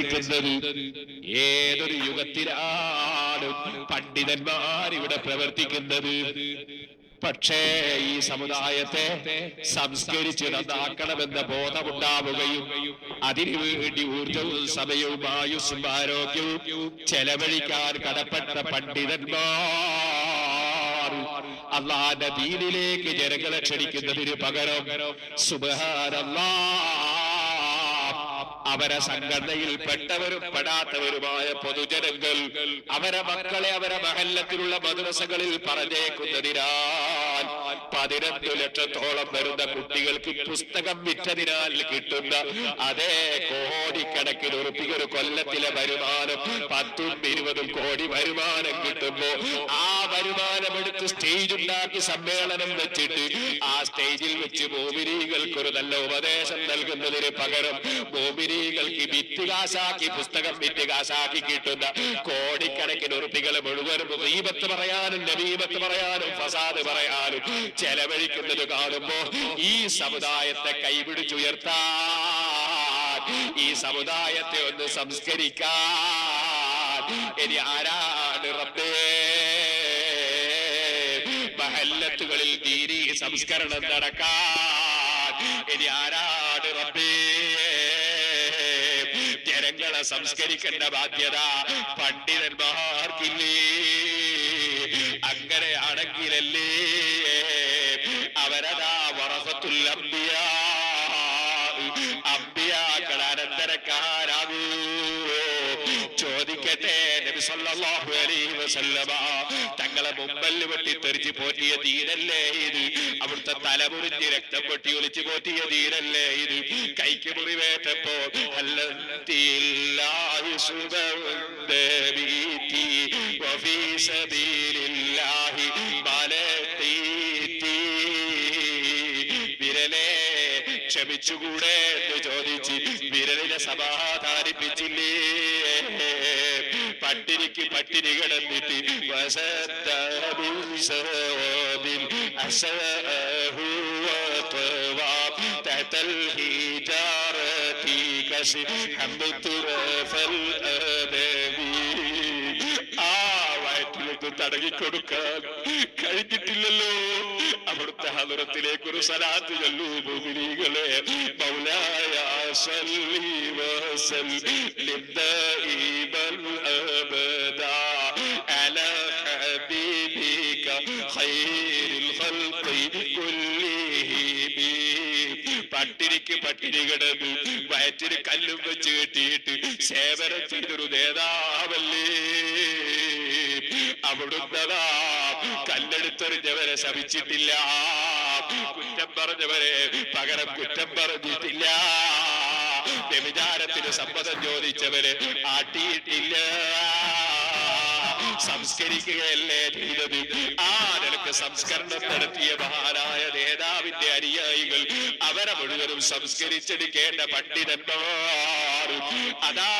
പ്രവർത്തിക്കുന്നത് ഏതൊരു യുഗത്തിലാണ് പണ്ഡിതന്മാർ ഇവിടെ പ്രവർത്തിക്കുന്നത്? പക്ഷേ ഈ സമുദായത്തെ സംസ്കരിച്ച് നന്നാക്കണമെന്ന ബോധമുണ്ടാവുകയും അതിനു വേണ്ടി ഊർജവും സമയവും ആയുസ്സും ആരോഗ്യവും ചെലവഴിക്കാൻ കടപ്പെട്ട പണ്ഡിതന്മാർ അള്ളാന്റെ ദീനിലേക്ക് ജനങ്ങളെ ക്ഷണിക്കുന്നതിന് പകരം സുബഹാനല്ലാ അവരെ സംഘടനയിൽ പെട്ടവരും പെടാത്തവരുമായ പൊതുജനങ്ങൾ അവരെ മക്കളെ അവരെ മഹല്ലത്തിലുള്ള മദ്രസകളിൽ പറഞ്ഞേക്കുന്നതിനാൽ പതിനെട്ട് ലക്ഷത്തോളം വരുന്ന കുട്ടികൾക്ക് പുസ്തകം വിറ്റതിനാൽ കിട്ടുന്ന അതേ കോടിക്കണക്കിന് ഉറുപ്പിക ഒരു കൊല്ലത്തിലെ വരുമാനം പത്തും ഇരുപതും കോടി വരുമാനം കിട്ടുമ്പോ ആ വരുമാനം എടുത്ത് സ്റ്റേജ് ഉണ്ടാക്കി സമ്മേളനം വെച്ചിട്ട് ആ സ്റ്റേജിൽ വെച്ച് മോമിനികൾക്ക് ഒരു നല്ല ഉപദേശം നൽകുന്നതിന് പകരം മോമിനികൾക്ക് വിറ്റ് കാശാക്കി പുസ്തകം വിറ്റ് കാശാക്കി കിട്ടുന്ന കോടിക്കണക്കിന് ഉറുപ്പികൾ മുഴുവനും റീബത്ത് പറയാനും നബീബത്ത് പറയാനും ഫസാദ് പറയാനും ചെലവഴിക്കുന്നത് കാണുമ്പോ ഈ സമുദായത്തെ കൈപിടിച്ചുയർത്താൻ ഈ സമുദായത്തെ ഒന്ന് സംസ്കരിക്കാൻ. ഇനി ആരാണ് റബ്ബേ? മഹല്ലത്തുകളിൽ ദീനി സംസ്കരണം നടക്കാൻ. ഇനി ആരാണ് റബ്ബേ? ജനങ്ങളെ സംസ്കരിക്കേണ്ട ബാധ്യത പണ്ഡിതന്മാർക്കില്ലേ? അങ്ങനെയാണെങ്കിലല്ലേ അവരതാ വറസത്തുൽ അമ്പിയ അമ്പിയാക്കൾ അനന്തരക്കാരാകൂ ചോദിക്കട്ടെ നബി സല്ലല്ലാഹു തങ്ങളെ മുമ്പൽ വെട്ടി തെറിച്ച് പോറ്റിയ ദീനല്ലേ ഇത്? അവിടുത്തെ തലമുറിഞ്ഞ് രക്തം പൊട്ടി ഒലിച്ച് പോറ്റിയ ദീനല്ലേ ഇത്? കൈക്ക് മുറിവേറ്റപ്പോ വിരലേ ക്ഷമിച്ചുകൂടെ എന്ന് ചോദിച്ച് വിരലിനെ സമാധാനിപ്പിച്ചില്ലേ? പട്ടിണിക്ക് പട്ടിണി കിടന്നിട്ട് ആ വയറ്റിലേക്ക് തടകി കഴിഞ്ഞിട്ടില്ലല്ലോ. അവിടുത്തെ ഹദുറത്തിലേക്ക് ഒരു സലാത്ത് ചൊല്ലൂ ഭൂമിനികളെ മൗലായ സല്ലി വസൽ ലിബ്ദ ഈബൽ പട്ടിണിക്ക് പട്ടിണി കിടന്ന് വയറ്റിന് കല്ലും വെച്ച് കെട്ടിയിട്ട് സേവനം ചെയ്തൊരു നേതാവല്ലേ? അവിടുന്നതാ കല്ലെടുത്തെറിഞ്ഞവരെ ശമിച്ചിട്ടില്ല കുറ്റം പറഞ്ഞവരെ പകരം കുറ്റം പറഞ്ഞിട്ടില്ല. വ്യഭിചാരത്തിന് സമ്മതം ചോദിച്ചവരെ ആട്ടിയിട്ടില്ല. സംസ്കരിക്കുകയല്ലേ ചെയ്തത്? ആ നിലയ്ക്ക് സംസ്കരണം നടത്തിയ മഹാനായ നേതാവിന്റെ അനുയായികൾ അവരെ മുഴുവനും സംസ്കരിച്ചെടുക്കേണ്ട പണ്ഡിതന്മാർ. അതാ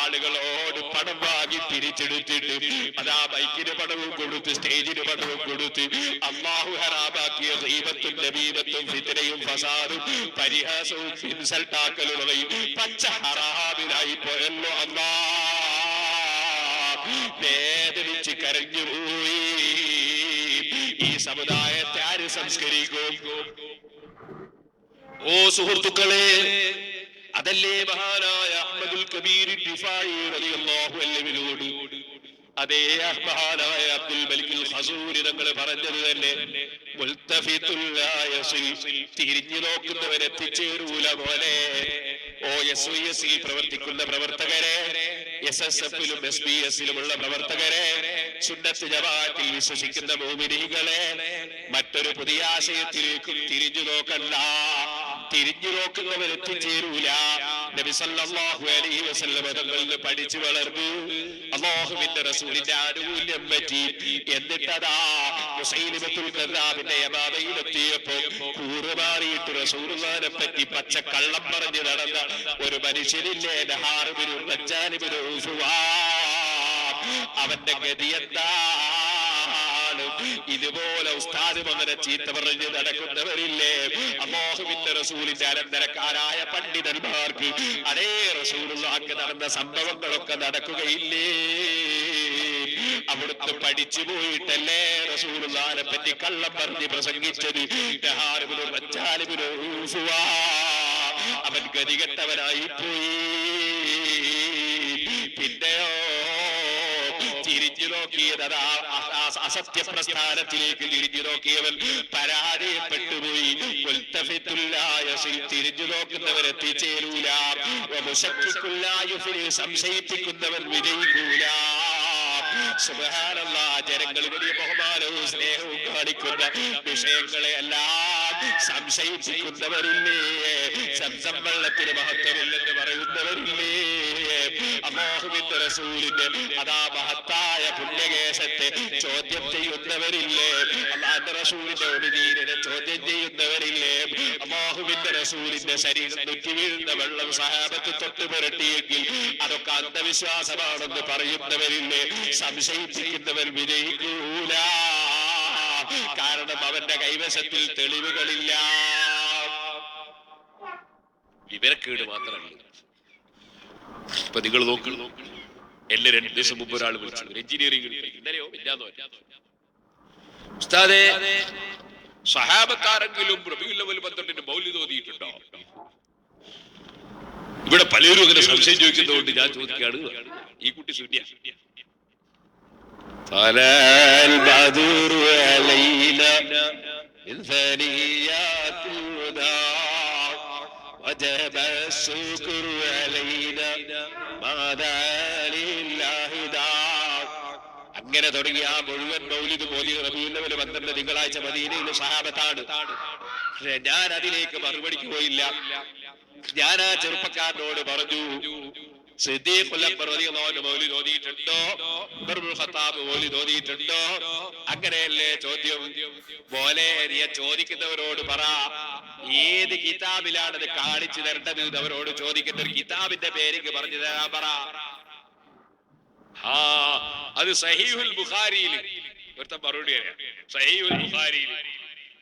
ആളുകളോട് പണം വാങ്ങി തിരിച്ചെടുത്തിട്ട് അതാ ബൈക്കിന് പണവും കൊടുത്ത് സ്റ്റേജിന് പണവും കൊടുത്ത് അള്ളാഹു ഹറാബാക്കിയ ദൈവത്തും നബീബത്തും ഫിത്തനയും ഫസാദും പരിഹാസവും ഇൻസൾട്ടാക്കലുകളെയും പച്ച ഹറാമിലായി പോയല്ലോ അല്ലാ കരഞ്ഞു പോയി. ഈ സമുദായത്തെ ആര് സംസ്കരിക്കും? ഓ സുഹൃത്തുക്കളെ അതല്ലേ മഹാനായ അഹ്മദുൽ കബീർ അതേ മഹാനായ അബ്ദുൽ മലിക്കുൽ ഹസൂരി തങ്ങൾ പറഞ്ഞത് തന്നെ തിരിഞ്ഞു നോക്കുന്നവൻ എത്തിച്ചേരൂല പോലെ ഓ എസ് പ്രവർത്തിക്കുന്ന പ്രവർത്തകരെ എസ് എസ് എഫിലും എസ് ബി എസിലുമുള്ള പ്രവർത്തകരെ സുന്നത്ത് ജമാഅത്തിൽ വിശ്വസിക്കുന്ന മോമിനികളെ മറ്റൊരു പുതിയ ആശയത്തിലേക്കും തിരിഞ്ഞു നോക്കണ്ട. തിരിഞ്ഞു നോക്കുന്നവർ എത്തിച്ചേരൂല. നബി സല്ലല്ലാഹു അലൈഹി വസല്ലം തങ്ങളിൽ പഠിച്ചു വളർന്നു. അള്ളാഹുവിന്റെ റസൂലിന്റെ ആനുകൂല്യം പറ്റി. എന്നിട്ടതാ മുസൈലിമത്തുൽ കദ്ദാബിന്റെ യമാമയിലെത്തിയപ്പോ കൂറുമാറിയിട്ട് റസൂലുള്ളാഹിനെ പറ്റി പച്ച കള്ളം പറഞ്ഞു നടന്ന ഒരു മനുഷ്യനില്ലേ? നഹാറുബിനു റജ്ജാനിബിനു ഉഫുവാ അവന്റെ ഗതി എന്താ ഇതുപോലെ ഉസ്താദും അങ്ങനെ ചീത്ത പറഞ്ഞ് നടക്കുന്നവരില്ലേ? അമോഹമിന്റെ റസൂലിന്റെ അനന്തരക്കാരായ പണ്ഡിതന്മാർക്ക് അതേ റസൂലുള്ളാക്ക് നടന്ന സംഭവങ്ങളൊക്കെ നടക്കുകയില്ലേ? അവിടുത്തെ പഠിച്ചു പോയിട്ടല്ലേ റസൂലുള്ളാനെ പറ്റി കള്ള പറഞ്ഞ് പ്രസംഗിച്ചത്. അവൻ ഗതികെട്ടവനായി പോയി. പിന്നെയോ തിരിഞ്ഞു നോക്കിയത് അതാ അസത്യ പ്രസ്ഥാനത്തിലേക്ക് തിരിഞ്ഞു നോക്കിയവൻ പരാജയപ്പെട്ടുപോയി തിരിഞ്ഞു നോക്കുന്നവൻ എത്തിച്ചേരൂല. സംശയിപ്പിക്കുന്നവൻ വിജയിക്കൂല. സുബ്ഹാനല്ലാ ജനങ്ങൾ വലിയ ബഹുമാനവും സ്നേഹവും കാണിക്കുന്ന വിഷയങ്ങളെ എല്ലാം സംശയിപ്പിക്കുന്നവരില്ലേ? സംസം വെള്ളത്തിന് മഹത്വമില്ലെന്ന് പറയുന്നവരില്ലേ? അമോഹുവിന്റെ റസൂലിന്റെ അതാ മഹത്തായ പുണ്യകേശത്തെ ചോദ്യം ചെയ്യുന്നവരില്ലേ? അള്ളാന്റെ റസൂലിന്റെ ഒടിനീരിനെ ചോദ്യം ചെയ്യുന്നവരില്ലേ? അമോഹുവിന്റെ റസൂലിന്റെ ശരീരം നുറ്റി വീഴുന്ന വെള്ളം സഹാബത്ത് തൊട്ട് പുരട്ടിയെങ്കിൽ അതൊക്കെ അന്ധവിശ്വാസമാണെന്ന് പറയുന്നവരില്ലേ? സംശയിപ്പിക്കുന്നവർ വിജയിക്കൂല. കാരണം അവന്റെ കൈവശത്തിൽ തെളിവുകളില്ല. വിവരക്കേട് മാത്രമല്ല ഇപ്പൊ നിങ്ങൾ നോക്കി. എന്നെ രണ്ട് ദിവസം മുമ്പ് ഒരാൾ വിളിച്ചു. എഞ്ചിനീയറിംഗ് ഇന്നലെയോ ഇല്ലാന്നോ ഉസ്താദേ സഹാബത്താരെങ്കിലും റബിയുല്ലവൽ പന്ത്രണ്ടിന് മൗലി തോന്നിയിട്ടുണ്ടോ ഇവിടെ പലരും അങ്ങനെ സംശയം ചോദിക്കുന്നതുകൊണ്ട് ഞാൻ ചോദിക്കുകയാണ്. ഈ കുട്ടി ശൂന്യ. طلع البدر علينا من ثنيات الوداع وجب الشكر علينا ماذا لله داع അങ്ങനെ തുടങ്ങിയ ആ മുഴുവൻ മൗലിദ് മോദി റബീലവല് പന്ത്രണ്ട് തിങ്കളാഴ്ച മദീനയിലെ സഹാബത്താണ് പക്ഷേ ഞാൻ അതിലേക്ക് മറുപടിക്ക് പോയില്ല ഞാൻ ആ ചെറുപ്പക്കാരനോട് പറഞ്ഞു മൗലി തോന്നിയിട്ടുണ്ടോ? അങ്ങനെയല്ലേ ചോദ്യം. പോലെ നീ ചോദിക്കുന്നവരോട് പറ ഏത് കിതാബിലാണത് കാണിച്ചു തരേണ്ടത് അവരോട് ചോദിക്കുന്ന ഒരു കിതാബിന്റെ പേരിക്ക് പറഞ്ഞു തരാൻ പറ. ആ അത് സഹീഹുൽ ബുഖാരിയിൽ. ഒരുത്തൻ മറുപടി സഹീഹുൽ ബുഖാരിയിൽ.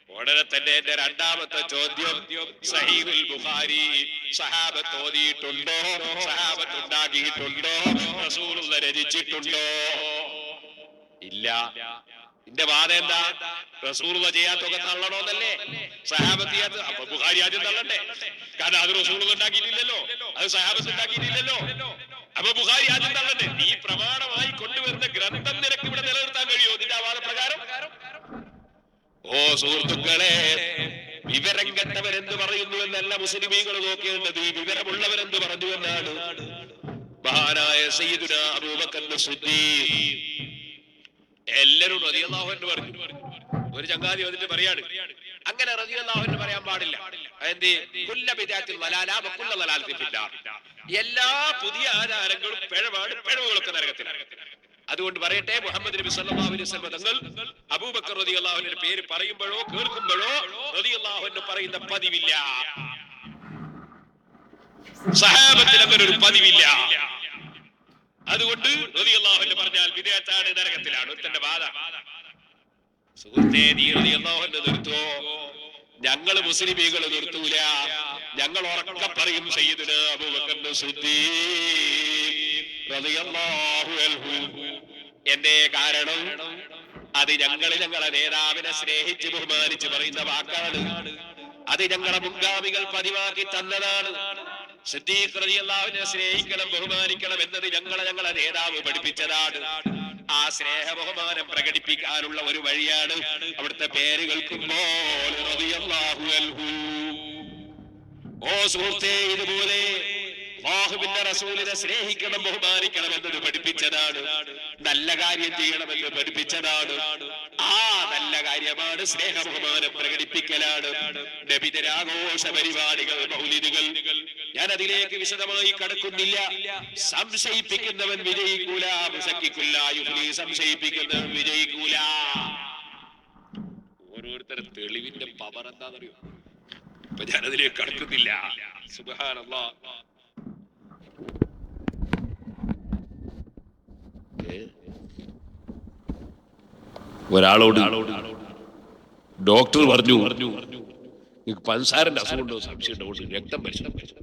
ഉടനെ തന്നെ എന്റെ രണ്ടാമത്തെ ചോദ്യം സഹീബുൽ ബുഖാരി സഹാബത്ത് ഓതിയിട്ടുണ്ടോ സഹാബത്ത് ഉണ്ടാക്കിയിട്ടുണ്ടോ? റസൂലുള്ള രചിച്ചിട്ടുണ്ടോ? ഇല്ല. എന്റെ വാദം എന്താ? റസൂലുള്ള ചെയ്യാത്തൊക്കെ തള്ളണോന്നല്ലേ? സഹാബത്ത് ചെയ്യാത്ത അപ്പൊ ബുഖാരി ആദ്യം തള്ളണ്ടേ. കാരണം അത് റസൂലുള്ള ഉണ്ടാക്കിയിട്ടില്ലല്ലോ. അത് സഹാബത്ത് ഉണ്ടാക്കിയിട്ടില്ലല്ലോ. അപ്പൊ ബുഖാരി ആദ്യം തള്ളണ്ടേ. നീ പ്രമാണമായി കൊണ്ടുവരുന്ന ഗ്രന്ഥം നിനക്ക് ഇവിടെ നിലനിർത്താൻ കഴിയുമോ നിന്റെ ആ വാദപ്രകാരം ഓ സുഹൃത്തുക്കളെ വിവരം കെട്ടവരെന്ത് പറയുന്നു എന്നല്ല മുസ്ലിമീങ്ങൾ നോക്കേണ്ടത്. വിവരമുള്ളവരെന്ത് പറഞ്ഞു എന്നാണ്. മഹാനായ സയ്യിദുന അബൂബക്കർ സിദ്ദീഖ് എല്ലാരും റതിയല്ലാഹുവിന് പറഞ്ഞു. ഒരു ചങ്ങാതി വന്നിട്ട് പറയാണ് അങ്ങനെ റതിയല്ലാഹുവിന് പറയാൻ പാടില്ല. എല്ലാ പുതിയ ആചാരങ്ങളും പിഴവാണ് പിഴവുകളൊക്കെ നരകത്തിലാണ്. അതുകൊണ്ട് പറയട്ടെ മുഹമ്മദ് നബി അലൈഹി തങ്ങൾ അബൂബക്കർ പേര് പറയുമ്പോഴോ കേൾക്കുമ്പോഴോ റളിയല്ലാഹുവിന് പറയുന്ന പതിവില്ല. സഹാബത്തിൽ ഒരു പതിവില്ല. അതുകൊണ്ട് റളിയല്ലാഹുവിന് പറഞ്ഞാൽ വിദേഹത്താണ് നരകത്തിലാണ് ഒരുത്തന്റെ ബാധ. നിർത്തോ ഞങ്ങൾ മുസ്ലിമീകൾ നിർത്തൂല. ഞങ്ങൾ ഉറക്കെ പറയും സയ്യിദിന് അബൂബക്കറിന്റെ എന്റെ കാരണം? അത് ഞങ്ങൾ ഞങ്ങളെ നേതാവിനെ സ്നേഹിച്ച് ബഹുമാനിച്ച് പറയുന്ന വാക്കാണ്. അത് ഞങ്ങളെ മുൻഗാമികൾ പതിവാക്കി തന്നതാണ്. സിദ്ദീഖ് റളിയല്ലാഹുവിനെ സ്നേഹിക്കണം ബഹുമാനിക്കണം എന്നത് ഞങ്ങളെ ഞങ്ങളെ നേതാവ് പഠിപ്പിച്ചതാണ്. ആ സ്നേഹ ബഹുമാനം പ്രകടിപ്പിക്കാനുള്ള ഒരു വഴിയാണ് അവിടുത്തെ പേര് കേൾക്കുമ്പോൾ ഓ സുഹൃത്തേ ഇതുപോലെ അല്ലാഹുവിന്റെ റസൂലിനെ സ്നേഹിക്കണം ബഹുമാനിക്കണം എന്നത് പഠിപ്പിച്ചതാണ്. നല്ല കാര്യം ചെയ്യണമെന്ന് പഠിപ്പിച്ചതാണ്. ആ നല്ല കാര്യമാണ് സ്നേഹ ബഹുമാനം പ്രകടിപ്പിക്കലാണ് നബിതരാഘോഷ പരിപാടികൾ മൗലിദുകൾ. ഞാൻ അതിലേക്ക് വിശദമായി കടക്കുന്നില്ല. സംശയിപ്പിക്കുന്നവൻ വിജയിക്കൂല മുസക്കിക്കില്ല സംശയിപ്പിക്കുന്നവൻ വിജയിക്കൂല. ഓരോരുത്തരും തെളിവിന്റെ പവർ എന്താണെന്നറിയോ? ഇപ്പൊ ഞാനതിലേക്ക് കടക്കുന്നില്ല. സുബ്ഹാനല്ലാ. ഒരാളോട് ഡോക്ടർ പറഞ്ഞു നിങ്ങൾക്ക് പഞ്ചസാരന്റെ അസുഖമുണ്ടോ സംശയം കൊണ്ട് രക്തം പരിശോധിച്ചു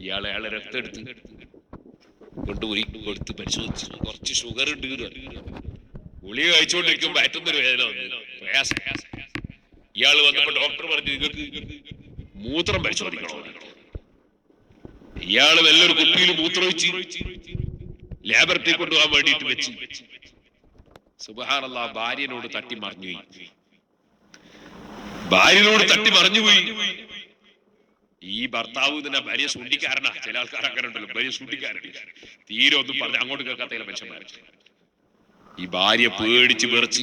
ഇയാളെ അയാളെ രക്തം എടുത്ത് കൊണ്ടുപോയി കൊടുത്ത് പരിശോധിച്ച് കുറച്ച് ഷുഗർ ഉണ്ട്. ഗുളിക കഴിച്ചുകൊണ്ടിരിക്കുമ്പോ വയറ്റുന്നൊരു വേദന പ്രയാസം. ഇയാൾ വന്നപ്പോ ഡോക്ടർ പറഞ്ഞു നിങ്ങൾക്ക് മൂത്രം പരിശോധിക്കണോ? ഇയാൾ നല്ലൊരു കുപ്പിയിൽ മൂത്രമൊഴിച്ച് ലാബറട്ടറി കൊണ്ടുപോകാൻ വേണ്ടിയിട്ട് വെച്ച്. സുബഹാനല്ല ഭാര്യനോട് തട്ടി മറിഞ്ഞുപോയി ഭാര്യനോട് തട്ടി മറിഞ്ഞുപോയി ഈ ഭർത്താവ് തന്നെ ഭാര്യ സൂണ്ടിക്കാരനാ ചില ആൾക്കാർ അങ്ങനെ ഉണ്ടല്ലോ. ഭാര്യ സൂണ്ടിക്കാരൻ തീരെ ഒന്നും പറഞ്ഞു അങ്ങോട്ട് കേൾക്കാത്ത മനുഷ്യന്മാർ ഈ ഭാര്യ പേടിച്ച് വിറച്ച്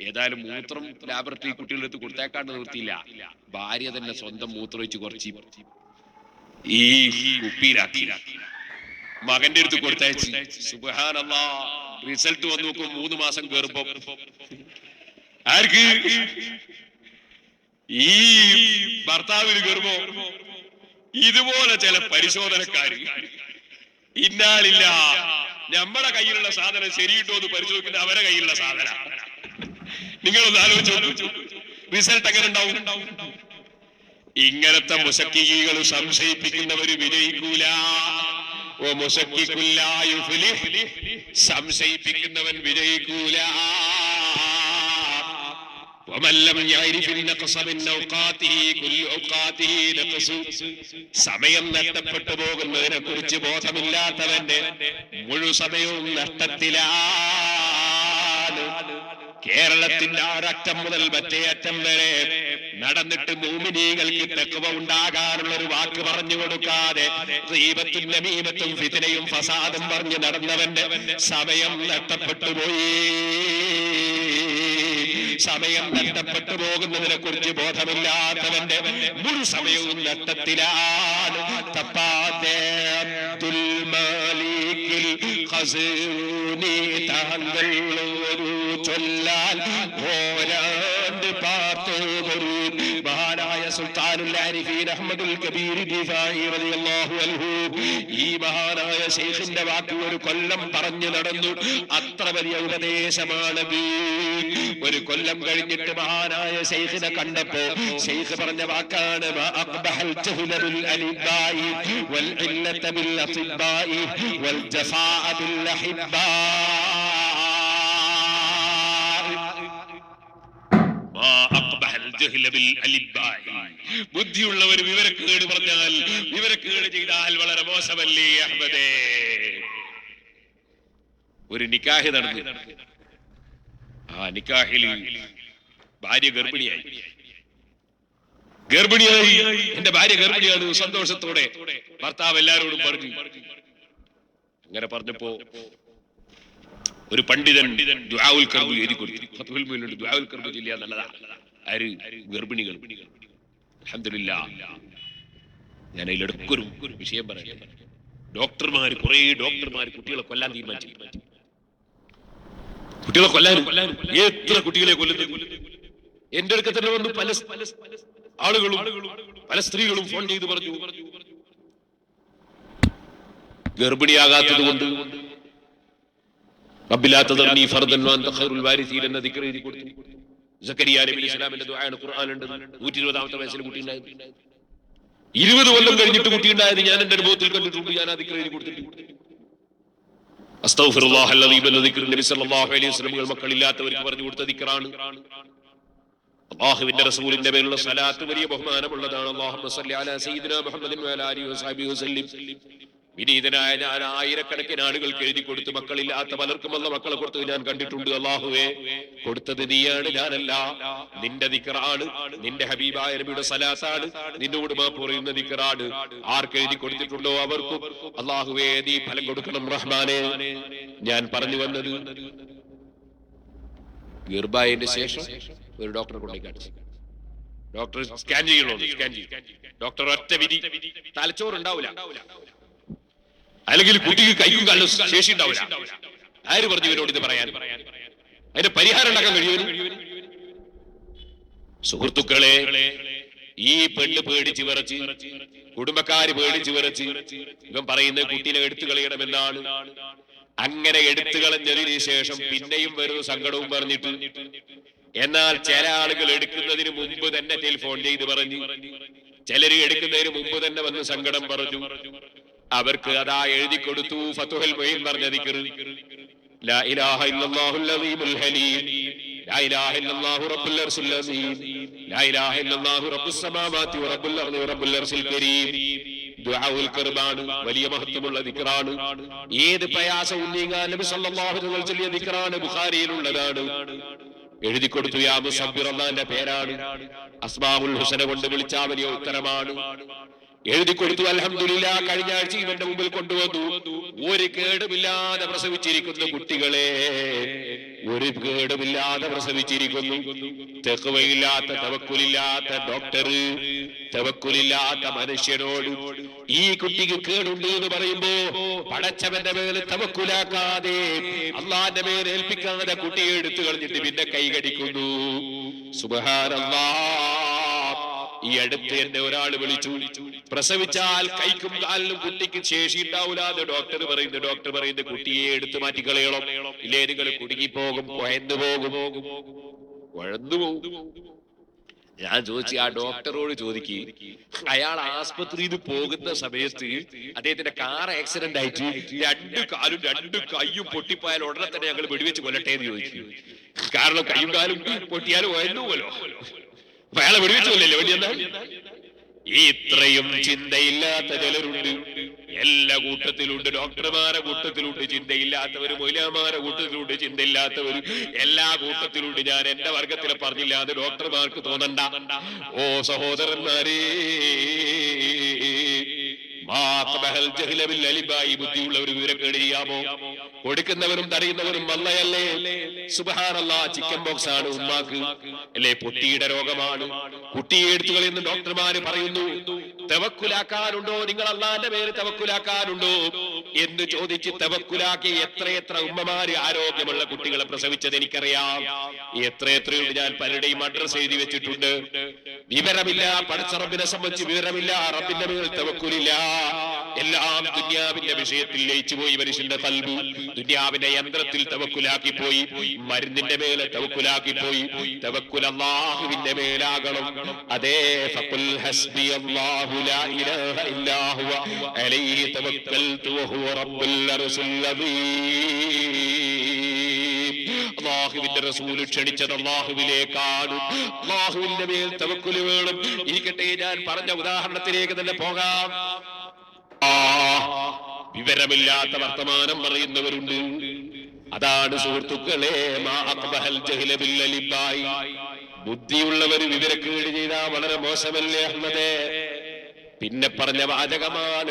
ഏതായാലും മൂത്രം ലാബറട്ടറി കുട്ടികളുടെ അടുത്ത് കൊടുത്തേക്കാണ്ട് നിർത്തിയില്ല. ഭാര്യ തന്നെ സ്വന്തം മൂത്രം വെച്ച് കുറച്ച് ഈ കുപ്പിയിലാക്കി. മകന്റെ അടുത്ത് കൊടുത്തയച്ച്. സുബഹാനല്ലാ റിസൾട്ട് വന്നു നോക്കും മൂന്ന് മാസം ഗർഭം ആർക്ക്? ഈ ഭർത്താവിന് ഗർഭം ഇതുപോലെ ചില പരിശോധനക്കാര് ഇന്നാളില്ല നമ്മുടെ കയ്യിലുള്ള സാധനം ശരിയിട്ടോ എന്ന് പരിശോധിക്കുന്ന അവരെ കയ്യിലുള്ള സാധന. നിങ്ങളൊന്ന് ആലോചിച്ചു റിസൾട്ട് എങ്ങനെ ഉണ്ടാവും? ഇങ്ങനത്തെ മുസക്കികൾ സംശയിപ്പിക്കുന്നവര് വിജയിക്കൂല. സംശയിപ്പിക്കുന്നവൻ വിജയിക്കൂല. സമയം നഷ്ടപ്പെട്ടു പോകുന്നതിനെ കുറിച്ച് ബോധമില്ലാത്തവന്റെ മുഴു സമയവും നഷ്ടത്തിലാണ്. കേരളത്തിന്റെ ആരറ്റം മുതൽ മറ്റേ അറ്റം വരെ നടന്നിട്ട് മൂമിനീകൾക്ക് തെക്കുവ ഉണ്ടാകാനുള്ള ഒരു വാക്ക് പറഞ്ഞു കൊടുക്കാതെ ദീപത്തും നമീമത്തും ഫിത്തിനയും ഫസാദും പറഞ്ഞു നടന്നവന്റെ സമയം നഷ്ടപ്പെട്ടു പോയി. സമയം നഷ്ടപ്പെട്ടു പോകുന്നതിനെ കുറിച്ച് ബോധമില്ലാത്തവന്റെ മുഴു സമയവും നഷ്ടത്തിലാണ്. മാലിക്കിൽ താങ്കൾ ഒരു ചൊല്ലാൽ ആരിഫീൻ അഹ്മദുൽ കബീർ ഈ മഹാനായ ശൈഖിന്റെ വാക്ക് ഒരു കൊല്ലം പറഞ്ഞു നടന്നു. അത്ര വലിയ ഉപദേശമാണ് ഒരു കൊല്ലം കഴിഞ്ഞിട്ട് മഹാനായ ശൈഖിനെ കണ്ടപ്പോ ശൈഖ് പറഞ്ഞ വാക്കാണ് മാ അഖ്ബഹൽ ബുദ്ധിയുള്ളവർ വിവരക്കേട് പറഞ്ഞാൽ വിവരക്കേട് ചെയ്താൽ വളരെ മോശമല്ലേ അഹമ്മദേ? ഒരു നിക്കാഹ് നടന്നു. ആ നിക്കാഹിൽ ഭാര്യ ഗർഭിണിയായി. ഗർഭിണിയായി. എന്റെ ഭാര്യ ഗർഭിണിയാണ്. സന്തോഷത്തോടെ ഭർത്താവ് എല്ലാരോടും പറഞ്ഞു. അങ്ങനെ പറഞ്ഞപ്പോ ഒരു പണ്ഡിതൻ ദുആഉൽ കർബ് എഴുതി കൊടുത്തു. മുയിലുണ്ട് ദുആഉൽ കർബ് ജില്ല നല്ലതാ ആര് ഗർഭിണികൾ. അൽഹംദുലില്ലാ. ഞാൻ അതിലെടുക്കൊരു വിഷയം പറയാം. ഡോക്ടർമാർ കുറെ ഡോക്ടർമാർ കുട്ടികളെ കൊല്ലാൻ തീരുമാനിച്ചു. കുട്ടികളെ കൊല്ലാനും എത്ര കുട്ടികളെ കൊല്ലുന്നു? എന്റെ അടുക്ക തന്നെ വന്നു പല ആളുകളും പല സ്ത്രീകളും ഫോൺ ചെയ്ത് പറഞ്ഞു. ഗർഭിണിയാകാത്തത് കൊണ്ട് റബ്ബിലാത്തത് നീ ഫർദൻ വാൻ തഖറുൽ വാരിസീൻ എന്ന ദിക്ർ എഴുതി കൊടുത്തു. സക്കരിയ നബി ഇസ്ലാമിന്റെ ദുആയാണ് ഖുർആനുണ്ട്. നൂറ്റി ഇരുപതാമത്തെ വയസ്സിൽ കുട്ടി ഉണ്ടായത് ഇരുപത് കൊല്ലം കഴിഞ്ഞിട്ട് കുട്ടി ഉണ്ടായത് ഞാൻ എന്റെ അനുഭവത്തിൽ കണ്ടിട്ടുണ്ട്. ഞാൻ ദിക്ർ എഴുതി കൊടുത്തിട്ടുണ്ട്. മക്കളില്ലാത്തവർക്ക് പറഞ്ഞു കൊടുത്ത ദിക്റാണ്. അള്ളാഹുവിന്റെ റസൂലിന്റെ പേരിലുള്ള സലാത്ത് വലിയ ബഹുമാനമുള്ളതാണ്. അല്ലാഹുമ്മ വിനീതനായ ഞാൻ ആയിരക്കണക്കിന് ആളുകൾക്ക് എഴുതി കൊടുത്ത് മക്കളില്ലാത്ത പലർക്കും വന്ന മക്കളെ കൊടുത്തത് ഞാൻ കണ്ടിട്ടുണ്ട്. അള്ളാഹുവേ കൊടുത്തത് നീയാണ് ഞാനല്ല. നിന്റെ ദിക്കറാണ് നിന്റെ ഹബീബായ നബിയുടെ സലാസാണ് നിന്നോട് മാപ്പ് പറയുന്ന ദിക്കറാണ് ആർക്ക് എഴുതി കൊടുത്തിട്ടുണ്ടോ അവർക്കും? അള്ളാഹുവേ നീ ഫലം കൊടുക്കണം റഹ്മാനെ. ഞാൻ പറഞ്ഞു വന്നത് ഗർഭായതിന്റെ ശേഷം ഒരു ഡോക്ടറെ കൊണ്ടേ കാണിച്ചു. ഡോക്ടർ സ്കാൻ ചെയ്യണോ സ്കാൻ ചെയ്യും. ഡോക്ടർ ഒറ്റ വിധി. തലച്ചോറ് ഉണ്ടാവില്ല. അല്ലെങ്കിൽ കുട്ടിക്ക് കൈക്കും കാലും ശേഷി ഉണ്ടാവില്ല. ആര് പറഞ്ഞു ഇവരോട് ഇത് പറയാൻ? അതിന്റെ പരിഹാരം ഉണ്ടാക്കാൻ കഴിയും സുഹൃത്തുക്കളെ ഈ പെണ്ണ് പേടിച്ച് വിറച്ച് കുടുംബക്കാര് പേടിച്ച് വിറച്ച് ഇവൻ പറയുന്നത് കുട്ടീനെ എടുത്തു കളയണമെന്നാണ്. അങ്ങനെ എടുത്തു കളഞ്ഞതിന് ശേഷം പിന്നെയും വരുന്ന സങ്കടവും പറഞ്ഞിട്ട് എന്നാൽ ചില ആളുകൾ എടുക്കുന്നതിന് മുമ്പ് തന്നെ ടെലിഫോൺ ചെയ്ത് പറഞ്ഞു. ചിലര് എടുക്കുന്നതിന് മുമ്പ് തന്നെ വന്ന് സങ്കടം പറഞ്ഞു. അവർക്ക് അതാ എഴുതി കൊടുത്തു ഫതുഹൽ മൊയ്യൻ പറഞ്ഞ ലാ ഇലാഹ ഹലീം ലാ ഇലാഹ ഇല്ലല്ലാഹു ലാ ഇലാഹ ഇല്ലല്ലാഹു കരീം. വലിയ മഹത്വമുള്ള ദിക്റാണ്. ഏത് പ്രയാസവും നീങ്ങാനും നബി സല്ലല്ലാഹു അലൈഹി ബുഖാരിയിലുള്ളതാണ്. എഴുതി കൊടുത്തു യാബു സബ്ബിറന്നാന്റെ പേരാണ്. അസ്മാഉൽ ഹുസന കൊണ്ട് വിളിച്ചാൽ വലിയ ഉത്തരമാണ്. എഴുതി കൊടുത്തു. അലഹമില്ല കഴിഞ്ഞ ആഴ്ച ഇവന്റെ മുമ്പിൽ കൊണ്ടുവന്നു. ഒരു കേടുമില്ലാതെ പ്രസവിച്ചിരിക്കുന്നു കുട്ടികളെ. ഒരു കേടുമില്ലാതെ പ്രസവിച്ചിരിക്കുന്നു. തെക്കുവയില്ലാത്ത തവക്കുലില്ലാത്ത ഡോക്ടർ തവക്കുലില്ലാത്ത മനുഷ്യനോട് ഈ കുട്ടിക്ക് കേടുണ്ട് എന്ന് പറയുമ്പോ പടച്ചവന്റെ മേലെ തവക്കുലാക്കാതെ അള്ളാന്റെ മേലെ ഏൽപ്പിക്കാതെ കുട്ടിയെ എടുത്തു കളഞ്ഞിട്ട് പിന്നെ കൈകടിക്കുന്നു സുബഹാനല്ലാ. ഈ അടുത്ത് എന്നെ ഒരാൾ വിളിച്ചു. പ്രസവിച്ചാൽ കൈക്കും കാലിനും കുട്ടിക്ക് ശേഷി ഉണ്ടാവില്ല എന്ന് ഡോക്ടർ പറയുന്നു. ഡോക്ടർ പറയുന്നു കുട്ടിയെ എടുത്തു മാറ്റി കളയണം. ഇല്ലേ നിങ്ങൾ കുടുങ്ങിപ്പോകും കുഴന്നു പോകും. കുഴന്നു പോകും. ഞാൻ ചോദിച്ചു ആ ഡോക്ടറോട് ചോദിക്ക് അയാൾ ആസ്പത്രിയിൽ പോകുന്ന സമയത്ത് അദ്ദേഹത്തിന്റെ കാർ ആക്സിഡന്റ് ആയിട്ട് രണ്ട് കാലും രണ്ട് കൈയും പൊട്ടിപ്പോയാൽ ഉടനെ തന്നെ ഞങ്ങൾ വെടിവെച്ച് കൊല്ലട്ടെ എന്ന് ചോദിച്ചു. കാരണം കൈയും കാലും പൊട്ടിയാലും ഒയന്നു പോലോ? അപ്പൊ അയാളെ വെടിവെച്ച് കൊല്ലല്ലേ വേണ്ടി എന്താ? ഇത്രയും ചിന്തയില്ലാത്ത ചിലരുണ്ട്. എല്ലാ കൂട്ടത്തിലുണ്ട്. ഡോക്ടർമാരെ കൂട്ടത്തിലുണ്ട്. ചിന്തയില്ലാത്തവര് മൊയിലാമാരെ കൂട്ടത്തിലുണ്ട്. ചിന്തയില്ലാത്തവര്. എല്ലാ കൂട്ടത്തിലുണ്ട്. ഞാൻ എന്റെ വർഗത്തിലെ പറഞ്ഞില്ല. അത് ഡോക്ടർമാർക്ക് തോന്നണ്ട. ഓ സഹോദരന്മാരേ. ബുദ്ധിയുള്ളവർ വിവരക്കേട് ചെയ്യാമോ കൊടുക്കുന്നവരും തടയുന്നവരും വന്നയല്ലേ? സുബഹാനല്ല ചിക്കൻ ബോക്സ് ആണ് ഉമ്മാക്ക്. അല്ലേ പൊട്ടിയുടെ രോഗമാണ്. കുട്ടിയെ എടുത്തു കളയുന്ന ഡോക്ടർമാര് പറയുന്നു. തവക്കുലാക്കാനുണ്ടോ? നിങ്ങൾ അള്ളാന്റെ പേര് തവക്കുലാക്കാനുണ്ടോ? എന്ന് ചോദിച്ച് തവക്കുലാക്കി എത്രയെത്ര ഉമ്മമാര് ആരോഗ്യമുള്ള കുട്ടികളെ പ്രസവിച്ചത് എനിക്കറിയാം. എത്രയെത്രയുണ്ട് ഞാൻ പലരുടെയും അഡ്രസ് എഴുതി വെച്ചിട്ടുണ്ട്. വിവരമില്ല പഠിച്ച റബ്ബിനെ സംബന്ധിച്ച് വിവരമില്ല റബ്ബിന്റെ മേൽ തവക്കൂലില്ല. എല്ലാം ദുന്യാവിന്റെ വിഷയത്തിൽ ലയിച്ചു പോയി മനുഷ്യന്റെ തൽബു ദുന്യാവിന്റെ യന്ത്രത്തിൽ തവക്കുലാക്കി പോയി മരുന്നിന്റെ മേലെ തവക്കുലാക്കി പോയി തവക്കുൽ മേലാകണം. അതേ ഫഖുൽ ഹസ്ബി അല്ലാഹു ലാ ഇലാഹ ഹുവ. അലൈഹി തവക്കൽതു റബ്ബുൽ അർശിൽ അദീം. അള്ളാഹുവിന്റെ റസൂൽ ക്ഷണിച്ചത് അള്ളാഹുവിലേക്കാണ്. അള്ളാഹുവിന്റെ മേൽ തവക്കുൽ വേണം. ഇരിക്കട്ടെ ഞാൻ പറഞ്ഞ ഉദാഹരണത്തിലേക്ക് തന്നെ പോകാം. വിവരമില്ലാത്ത വർത്തമാനം പറയുന്നവരുണ്ട്. അതാണ് സുഹൃത്തുക്കളെ. ബുദ്ധിയുള്ളവർ വിവരക്കേട് ചെയ്താൽ വളരെ മോശമല്ലേ അഹമ്മദേ? പിന്നെ പറഞ്ഞ വാചകമാണ്.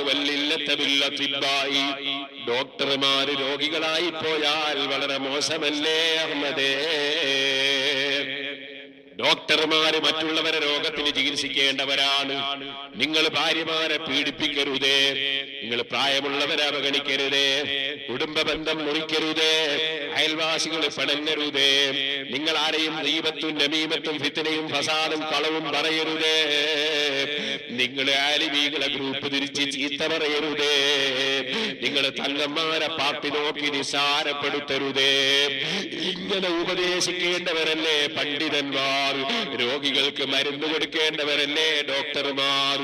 ഡോക്ടർമാര് രോഗികളായി പോയാൽ വളരെ മോശമല്ലേ അഹമ്മദേ ഡോക്ടർമാര് മറ്റുള്ളവരെ രോഗത്തിന് ചികിത്സിക്കേണ്ടവരാണ് നിങ്ങൾ ഭാര്യമാരെ പീഡിപ്പിക്കരുതേ നിങ്ങൾ പ്രായമുള്ളവരെ അവഗണിക്കരുതേ കുടുംബ ബന്ധം മുറിക്കരുതേ അയൽവാസികളെ പണങ്ങരുതേ നിങ്ങൾ ആരെയും ദീപത്തും നമീമത്തും ഫിത്തനയും ഫസാദും കളവും പറയരുതേ. നിങ്ങൾ ആലിമീകളെ ഗ്രൂപ്പ് തിരിച്ച് ചീത്ത പറയരുതേ. നിങ്ങൾ തങ്ങന്മാരെ പാർട്ടി നോക്കി നിസാരപ്പെടുത്തരുതേ ഇങ്ങനെ ഉപദേശിക്കേണ്ടവരല്ലേ പണ്ഡിതന്മാർ? രോഗികൾക്ക് മരുന്ന് കൊടുക്കേണ്ടവരല്ലേ ഡോക്ടർമാർ?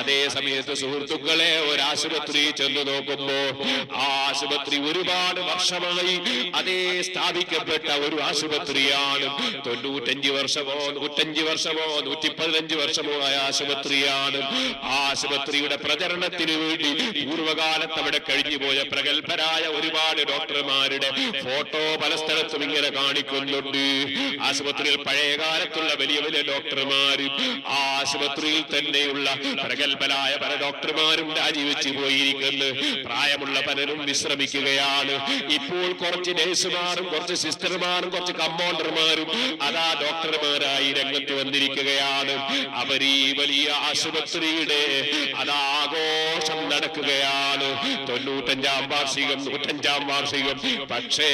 അതേ സമയത്ത് സുഹൃത്തുക്കളെ ഒരു ആശുപത്രി ചെന്ന് നോക്കുമ്പോ ആ ആശുപത്രി ഒരുപാട് വർഷമായി അതേ സ്ഥാപിക്കപ്പെട്ട ഒരു ആശുപത്രിയാണ്. തൊണ്ണൂറ്റഞ്ച് വർഷമോ നൂറ്റഞ്ച് വർഷമോ നൂറ്റി പതിനഞ്ച് വർഷമോ ആയ ആശുപത്രിയാണ്. ആ ആശുപത്രിയുടെ പ്രചരണത്തിന് വേണ്ടി പൂർവകാലത്ത് അവിടെ കഴിഞ്ഞു പോയ പ്രഗത്ഭരായ ഒരുപാട് ഡോക്ടർമാരുടെ ഫോട്ടോ പല സ്ഥലത്തും ഇങ്ങനെ കാണിക്കുന്നുണ്ട്. ആശുപത്രിയിൽ പഴയ കാലത്തുള്ള വലിയ വലിയ ഡോക്ടർമാരും ആ ആശുപത്രിയിൽ തന്നെയുള്ള പ്രഗത്ഭരായ പല ഡോക്ടർമാരും രാജിവെച്ചു പോയിരിക്കുന്നു. പ്രായമുള്ള പലരും വിശ്രമിക്കുകയാണ്. ഇപ്പോൾ കുറച്ച് നഴ്സുമാരും കുറച്ച് സിസ്റ്റർമാരും കുറച്ച് കമ്പൗണ്ടർമാരും അതാ ഡോക്ടർമാരായി രംഗത്ത് വന്നിരിക്കുകയാണ്. അവർ ഈ വലിയ ആശുപത്രിയുടെ അതാഘോഷം നടക്കുകയാണ്. തൊണ്ണൂറ്റഞ്ചാം വാർഷികം നൂറ്റഞ്ചാം വാർഷികം. പക്ഷേ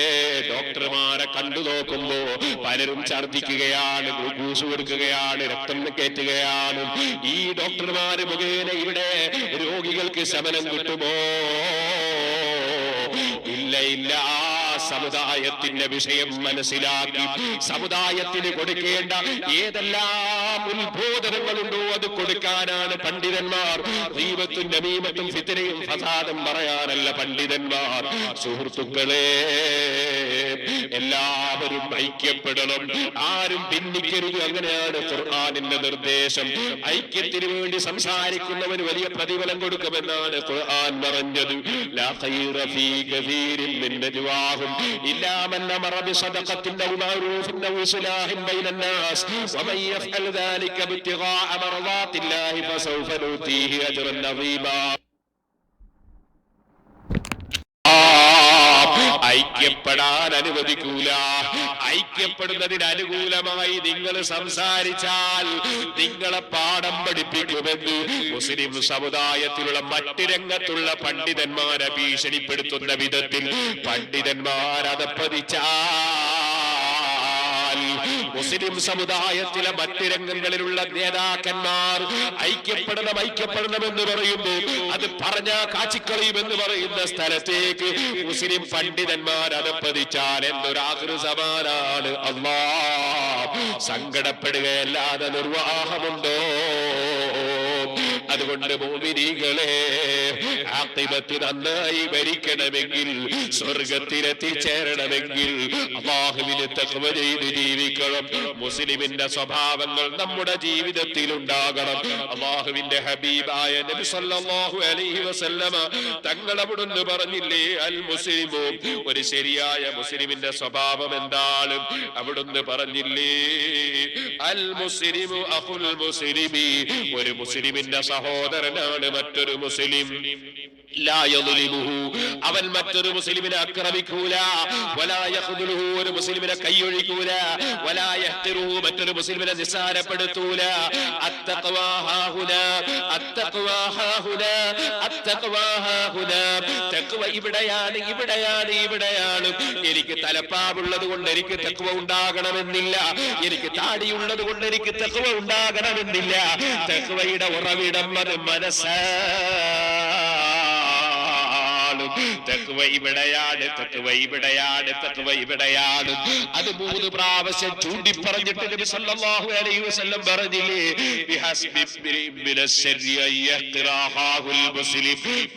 ഡോക്ടർമാരെ കണ്ടു നോക്കുമ്പോ പലരും ഛർദിക്കുകയാണ് ഗ്ലൂക്കോസ് കൊടുക്കുകയാണ് രക്തം കയറ്റുകയാണ്. ഈ ഡോക്ടർമാര് മുഖേന ഇവിടെ രോഗികൾക്ക് ശമനം കിട്ടുമോ? ഇല്ല ഇല്ല. സമുദായത്തിന്റെ വിഷയം മനസ്സിലാക്കി സമുദായത്തിന് കൊടുക്കേണ്ട ഏതെല്ലാം ഉത്ബോധനങ്ങളുണ്ടോ അത് കൊടുക്കാനാണ് പണ്ഡിതന്മാർ. ദൈവത്തും നമീമത്തും ഫിത്തനയും ഫസാദും പറയാനല്ല പണ്ഡിതന്മാർ. സുഹൃത്തുക്കളെ എല്ലാവരും ഐക്യപ്പെടണം. ആരും ഭിന്നിക്കരുത്. അങ്ങനെയാണ് ഖുർആാനിന്റെ നിർദ്ദേശം. ഐക്യത്തിന് വേണ്ടി സംസാരിക്കുന്നവന് വലിയ പ്രതിഫലം കൊടുക്കുമെന്നാണ് ഖുർആൻ പറഞ്ഞത്. ലാ ഖൈറ ഫീ കസീരിൻ മിൻ നജ്വാഹും إلا من أمر بصدقة أو معروف أو إصلاح بين الناس ومن يفعل ذلك ابتغاء مرضات الله فسوف نؤتيه أجرا عظيما. ഐക്യപ്പെടാൻ അനുവദിക്കൂല. ഐക്യപ്പെടുന്നതിന് അനുകൂലമായി നിങ്ങൾ സംസാരിച്ചാൽ നിങ്ങളെ പാഠം പഠിപ്പിക്കുമെന്ന് മുസ്ലിം സമുദായത്തിലുള്ള മറ്റ് രംഗത്തുള്ള പണ്ഡിതന്മാരെ ഭീഷണിപ്പെടുത്തുന്ന വിധത്തിൽ പണ്ഡിതന്മാർ അതപ്പതിച്ചാൽ മുസ്ലിം സമുദായത്തിലെ മറ്റ് രംഗങ്ങളിലുള്ള നേതാക്കന്മാർ ഐക്യപ്പെടണം ഐക്യപ്പെടണം എന്ന് പറയുമ്പോൾ അത് പറഞ്ഞ കാച്ചിക്കളയും എന്ന് പറയുന്ന സ്ഥലത്തേക്ക് മുസ്ലിം പണ്ഡിതന്മാർ അതപ്പതിച്ചാൽ എന്തൊരാകൃസമാനാണ് അള്ളാ സങ്കടപ്പെടുകയല്ലാതെ നിർവാഹമുണ്ടോ. അതുകൊണ്ട് ഭൂമിനികളെ ആക്തിപത്ത് നന്നായി ഭരിക്കണമെങ്കിൽ സ്വർഗത്തിലെത്തിച്ചേരണമെങ്കിൽ അള്ളാഹുവിനെ തക്വ ചെയ്ത് ജീവിക്കണം. മുസ്ലിമിന്റെ സ്വഭാവങ്ങൾ നമ്മുടെ ജീവിതത്തിൽ ഉണ്ടാകണം അള്ളാഹുവിന്റെ ഹബീബായ നബി സല്ലല്ലാഹു അലൈഹി വസല്ലമ തങ്ങൾ അവിടുന്ന് പറഞ്ഞില്ലേ അൽ മുസ്ലിമു. ഒരു ശരിയായ മുസ്ലിമിന്റെ സ്വഭാവം എന്താണ്? അവിടുന്ന് പറഞ്ഞില്ലേ അൽ മുസ്ലിമു അഹുൽ മുസ്ലിമി ഒരു മുസ്ലിമിന്റെ സഹോദരനാണ് മറ്റൊരു മുസ്ലിം. അവൻ മറ്റൊരു മുസ്ലിമിനെ ആക്രമിക്കൂല. ഒരു മുസ്ലിമിനെ കൈയൊഴിക്കൂല. മറ്റൊരു മുസ്ലിമിനെ നിസ്സാരപ്പെടുത്തൂല ഇവിടെയാണ് ഇവിടെയാണ് ഇവിടെയാണ് എനിക്ക് തലപ്പാവുള്ളത് കൊണ്ട് എനിക്ക് തെക്കുവ ഉണ്ടാകണമെന്നില്ല എനിക്ക് താടിയുള്ളത് കൊണ്ട് എനിക്ക് തെക്കുവ ഉണ്ടാകണമെന്നില്ല തെക്കുവയുടെ ഉറവിടം അത് മനസ്സാണ് തഖ്വ ഇവിടെയാണ് തഖ്വ ഇവിടെയാണ് തഖ്വ ഇവിടെയാണ്. അത് മൂന്ന് പ്രാവശ്യം ചൂണ്ടി പറഞ്ഞിട്ട് നബി സല്ലല്ലാഹു അലൈഹി വസല്ലം പറഞ്ഞില്ലേ?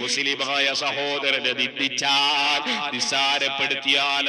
മുസ്ലിമായ സഹോദരനെ നിന്ദിച്ചാൽ നിസ്സാരപ്പെടുത്തിയാൽ